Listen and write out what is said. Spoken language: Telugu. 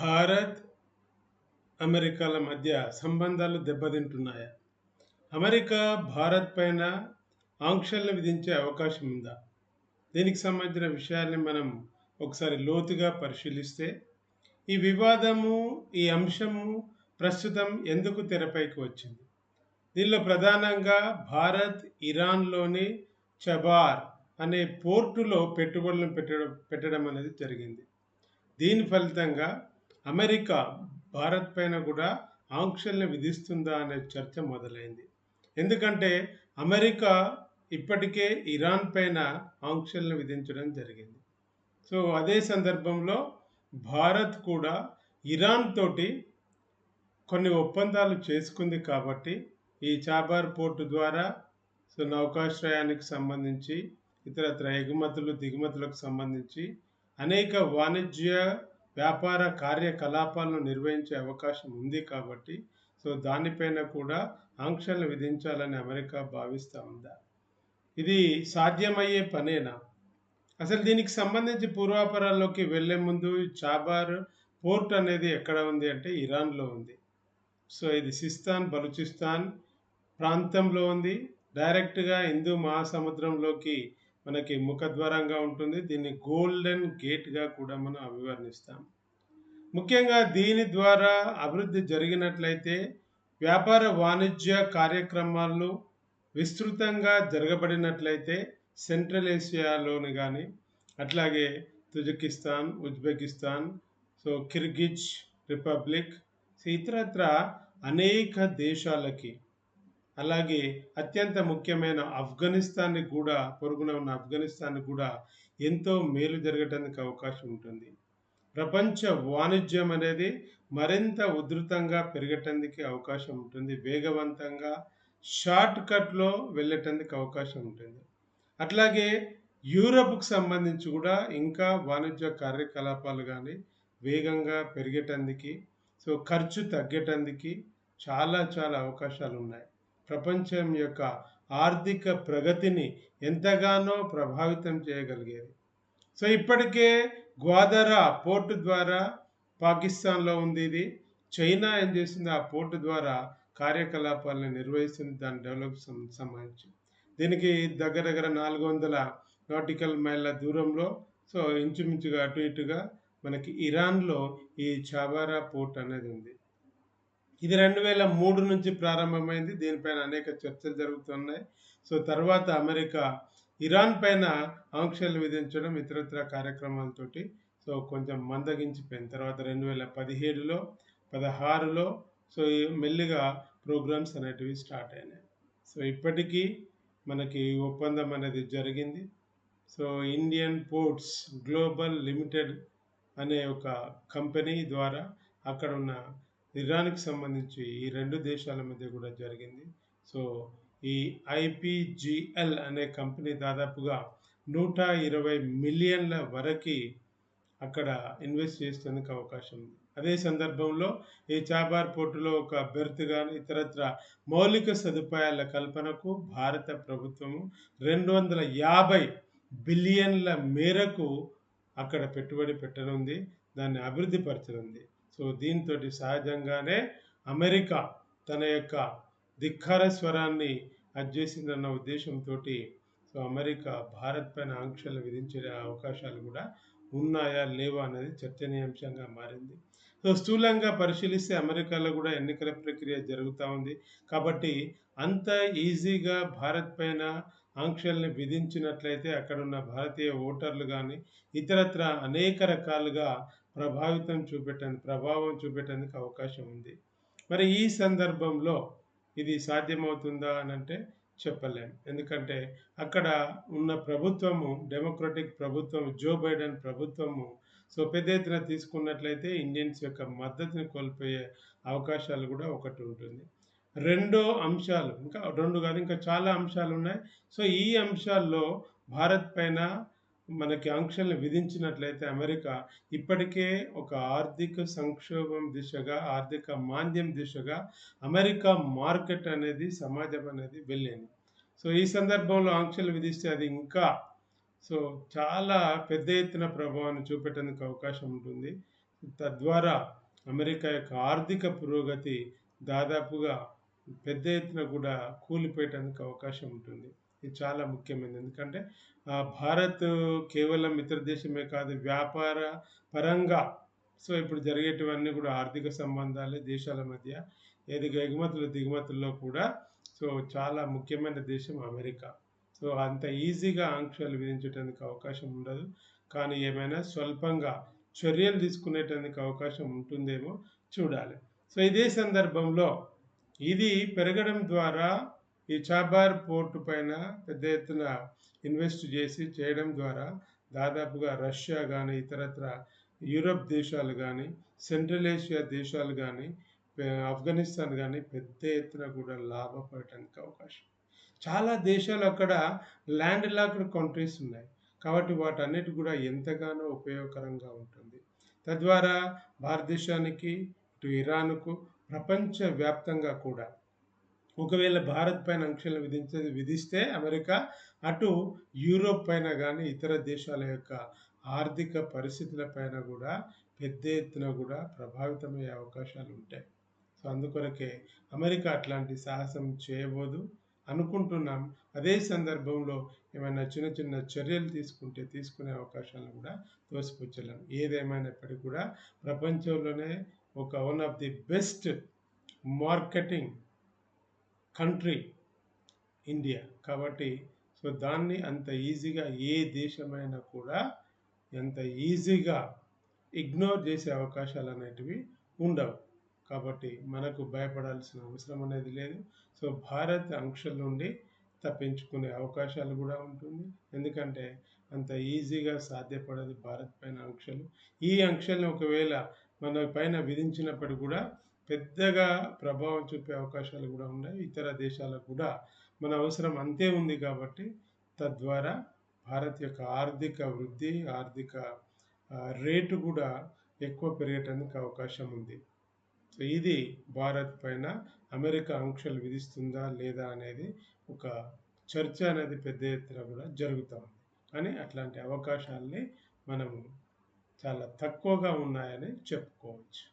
భారత్, అమెరికాల మధ్య సంబంధాలు దెబ్బతింటున్నాయా? అమెరికా భారత్ పైన ఆంక్షలను విధించే అవకాశం ఉందా? దీనికి సంబంధించిన విషయాన్ని మనం ఒకసారి లోతుగా పరిశీలిస్తే, ఈ వివాదము, ఈ అంశము ప్రస్తుతం ఎందుకు తెరపైకి వచ్చింది? దీనిలో ప్రధానంగా భారత్ ఇరాన్‌లోని చబార్ అనే పోర్టులో పెట్టుబడులను పెట్టడం పెట్టడం అనేది జరిగింది. దీని ఫలితంగా అమెరికా భారత్ పైన కూడా ఆంక్షల్ని విధిస్తుందా అనే చర్చ మొదలైంది. ఎందుకంటే అమెరికా ఇప్పటికే ఇరాన్ పైన ఆంక్షలను విధించడం జరిగింది. సో, అదే సందర్భంలో భారత్ కూడా ఇరాన్ తోటి కొన్ని ఒప్పందాలు చేసుకుంది కాబట్టి, ఈ చాబార్ పోర్టు ద్వారా సో, నౌకాశ్రయానికి సంబంధించి, ఇతరత్ర ఎగుమతులు, దిగుమతులకు సంబంధించి అనేక వాణిజ్య, వ్యాపార కార్యకలాపాలను నిర్వహించే అవకాశం ఉంది కాబట్టి, సో, దానిపైన కూడా ఆంక్షలు విధించాలని అమెరికా భావిస్తా ఉందా? ఇది సాధ్యమయ్యే పనేనా? అసలు దీనికి సంబంధించి పూర్వాపరాల్లోకి వెళ్ళే ముందు చాబార్ పోర్ట్ అనేది ఎక్కడ ఉంది అంటే ఇరాన్‌లో ఉంది. సో, ఇది సిస్తాన్, బలూచిస్తాన్ ప్రాంతంలో ఉంది. డైరెక్ట్‌గా హిందూ మహాసముద్రంలోకి మనకి ముఖద్వారంగా ఉంటుంది. దీన్ని గోల్డెన్ గేట్‌గా కూడా మనం అభివర్ణిస్తాం. ముఖ్యంగా దీని ద్వారా అభివృద్ధి జరిగినట్లయితే వ్యాపార, వాణిజ్య కార్యక్రమాలు విస్తృతంగా జరగబడినట్లయితే సెంట్రల్ ఏషియాలోని కానీ అట్లాగే Tajikistan Uzbekistan, so, Kyrgyz republic, so, అనేక దేశాలకి, అలాగే అత్యంత ముఖ్యమైన ఆఫ్ఘనిస్తాన్‌ని కూడా పొరుగున ఉన్న ఆఫ్ఘనిస్తాన్ కూడా ఎంతో మేలు జరగటానికి అవకాశం ఉంటుంది. ప్రపంచ వాణిజ్యం అనేది మరింత ఉధృతంగా పెరగటానికి అవకాశం ఉంటుంది. వేగవంతంగా షార్ట్ కట్‌లో వెళ్ళటానికి అవకాశం ఉంటుంది. అట్లాగే యూరప్కు సంబంధించి కూడా ఇంకా వాణిజ్య కార్యకలాపాలు కానీ వేగంగా పెరిగేటందుకి, సో, ఖర్చు తగ్గేటందుకి చాలా చాలా అవకాశాలు ఉన్నాయి ప్రపంచం యొక్క ఆర్థిక ప్రగతిని ఎంతగానో ప్రభావితం చేయగలిగేది. సో, ఇప్పటికే గ్వాదరా పోర్టు ద్వారా పాకిస్తాన్‌లో ఉంది ఇది. చైనా ఏం చేసింది ఆ పోర్టు ద్వారా కార్యకలాపాలను నిర్వహిస్తుంది దాని డెవలప్ సంబంధించి. దీనికి దగ్గర దగ్గర 400 నాటికల్ మైళ్ళ దూరంలో సో, ఇంచుమించుగా అటు ఇటుగా మనకి ఇరాన్‌లో ఈ చాబారా పోర్ట్ అనేది ఉంది. ఇది 2003 నుంచి ప్రారంభమైంది. దీనిపైన అనేక చర్చలు జరుగుతున్నాయి. సో, తర్వాత అమెరికా ఇరాన్ పైన ఆంక్షలు విధించడం ఇతరత్ర కార్యక్రమాలతోటి సో, కొంచెం మందగించిపోయింది. తర్వాత 2017లో, 16లో సో, ఈ మెల్లిగా ప్రోగ్రామ్స్ అనేటివి స్టార్ట్ అయినాయి. సో, ఇప్పటికీ మనకి ఒప్పందం అనేది జరిగింది. So, Indian ports global limited అనే ఒక కంపెనీ ద్వారా అక్కడున్న ఇరాన్‌కి సంబంధించి ఈ రెండు దేశాల మధ్య కూడా జరిగింది. సో, ఈ ఐపీజీఎల్ అనే కంపెనీ దాదాపుగా 120 మిలియన్ల వరకి అక్కడ ఇన్వెస్ట్ చేసేందుకు అవకాశం ఉంది. అదే సందర్భంలో ఈ చాబార్ పోర్టులో ఒక బెర్త్ గాని, ఇతరత్రా మౌలిక సదుపాయాల కల్పనకు భారత ప్రభుత్వము 250 బిలియన్ల మేరకు అక్కడ పెట్టుబడి పెట్టనుంది. దాన్ని అభివృద్ధి పరచనుంది. సో, దీంతో సహజంగానే అమెరికా తన యొక్క ధిక్కార స్వరాన్ని అది ఉద్దేశంతో సో, అమెరికా భారత్ పైన ఆంక్షలు విధించే అవకాశాలు కూడా ఉన్నాయా? లేవా? అనేది చర్చనీయాంశంగా మారింది. సో, స్థూలంగా పరిశీలిస్తే అమెరికాలో కూడా ఎన్నికల ప్రక్రియ జరుగుతా ఉంది. కాబట్టి అంత ఈజీగా భారత్ పైన ఆంక్షల్ని విధించినట్లయితే అక్కడున్న భారతీయ ఓటర్లు కానీ ఇతరత్ర అనేక రకాలుగా ప్రభావితం చూపెట్టడానికి ప్రభావం చూపెట్టేందుకు అవకాశం ఉంది. మరి ఈ సందర్భంలో ఇది సాధ్యమవుతుందా అని అంటే చెప్పలేం. ఎందుకంటే అక్కడ ఉన్న ప్రభుత్వము డెమోక్రటిక్ ప్రభుత్వం జో బైడెన్ ప్రభుత్వము సో, పెద్ద ఎత్తున తీసుకున్నట్లయితే ఇండియన్స్ యొక్క మద్దతుని కోల్పోయే అవకాశాలు కూడా ఒకటి ఉంటుంది. రెండో అంశాలు ఇంకా రెండు కాదు ఇంకా చాలా అంశాలు ఉన్నాయి సో, ఈ అంశాల్లో భారత్ పైన మనకి ఆంక్షల్ని విధించినట్లయితే అమెరికా ఇప్పటికే ఒక ఆర్థిక సంక్షోభం దిశగా, ఆర్థిక మాంద్యం దిశగా అమెరికా మార్కెట్ అనేది, సమాజం అనేది వెళ్ళింది. సో, ఈ సందర్భంలో ఆంక్షలు విధిస్తే అది ఇంకా సో, చాలా పెద్ద ఎత్తున ప్రభావాన్ని చూపెట్టేందుకు అవకాశం ఉంటుంది. తద్వారా అమెరికా యొక్క ఆర్థిక పురోగతి దాదాపుగా పెద్ద ఎత్తున కూడా కూలిపోయేటానికి అవకాశం ఉంటుంది ఇది చాలా ముఖ్యమైనది. ఎందుకంటే భారత్ కేవలం ఇతర దేశమే కాదు వ్యాపార పరంగా. సో ఇప్పుడు జరిగేటివన్నీ కూడా ఆర్థిక సంబంధాలే దేశాల మధ్య ఏది ఎగుమతులు దిగుమతుల్లో కూడా. సో చాలా ముఖ్యమైన దేశం అమెరికా. సో అంత ఈజీగా ఆంక్షలు విధించడానికి అవకాశం ఉండదు. కానీ ఏమైనా స్వల్పంగా చర్యలు తీసుకునేటందుకు అవకాశం ఉంటుందేమో చూడాలి. సో ఇదే సందర్భంలో ఇది పెరగడం ద్వారా ఈ చాబార్ పోర్టు పైన పెద్ద ఎత్తున ఇన్వెస్ట్ చేసి చేయడం ద్వారా దాదాపుగా రష్యా కానీ ఇతరత్ర యూరప్ దేశాలు కానీ సెంట్రల్ ఏషియా దేశాలు కానీ ఆఫ్ఘనిస్తాన్ కానీ పెద్ద ఎత్తున కూడా లాభపడటానికి అవకాశం. చాలా దేశాలు అక్కడ ల్యాండ్ లాక్డ్ కంట్రీస్ ఉన్నాయి. కాబట్టి వాటన్నిటి కూడా ఎంతగానో ఉపయోగకరంగా ఉంటుంది. తద్వారా భారతదేశానికి ఇటు ఇరాన్కు ప్రపంచవ్యాప్తంగా కూడా ఒకవేళ భారత్ పైన ఆంక్షలు విధించే విధిస్తే అమెరికా అటు యూరోప్ పైన కానీ ఇతర దేశాల యొక్క ఆర్థిక పరిస్థితుల పైన కూడా పెద్ద ఎత్తున కూడా ప్రభావితమయ్యే అవకాశాలు ఉంటాయి. సో అందుకొరకే అమెరికా అట్లాంటి సాహసం చేయబోదు అనుకుంటున్నాం. అదే సందర్భంలో ఏమైనా చిన్న చిన్న చర్యలు తీసుకుంటే తీసుకునే అవకాశాలను కూడా తోసిపుచ్చలేం. ఏదేమైనప్పటికీ కూడా ప్రపంచంలోనే ఒక one of the best marketing country India కాబట్టి సో దాన్ని అంత ఈజీగా ఏ దేశమైనా కూడా ఎంత ఈజీగా ఇగ్నోర్ చేసే అవకాశాలు అనేటివి ఉండవు. కాబట్టి మనకు భయపడాల్సిన అవసరం అనేది లేదు. సో భారత్ అంక్షల నుండి తప్పించుకునే అవకాశాలు కూడా ఉంటుంది. ఎందుకంటే అంత ఈజీగా సాధ్యపడదు భారత్ పైన ఆంక్షలు ఈ ఆంక్షలను ఒకవేళ మన పైన విధించినప్పటికీ కూడా పెద్దగా ప్రభావం చూపే అవకాశాలు కూడా ఉన్నాయి. ఇతర దేశాలకు కూడా మన అవసరం అంతే ఉంది కాబట్టి తద్వారా భారత్ యొక్క ఆర్థిక వృద్ధి ఆర్థిక రేటు కూడా ఎక్కువ పెరిగేటానికి అవకాశం ఉంది. సో ఇది భారత్ పైన అమెరికా ఆంక్షలు విధిస్తుందా లేదా అనేది ఒక చర్చ అనేది పెద్ద ఎత్తున కూడా జరుగుతూ ఉంది. కానీ అట్లాంటి అవకాశాలని మనము చాలా తక్కువగా ఉన్నాయని చెప్పుకోవచ్చు.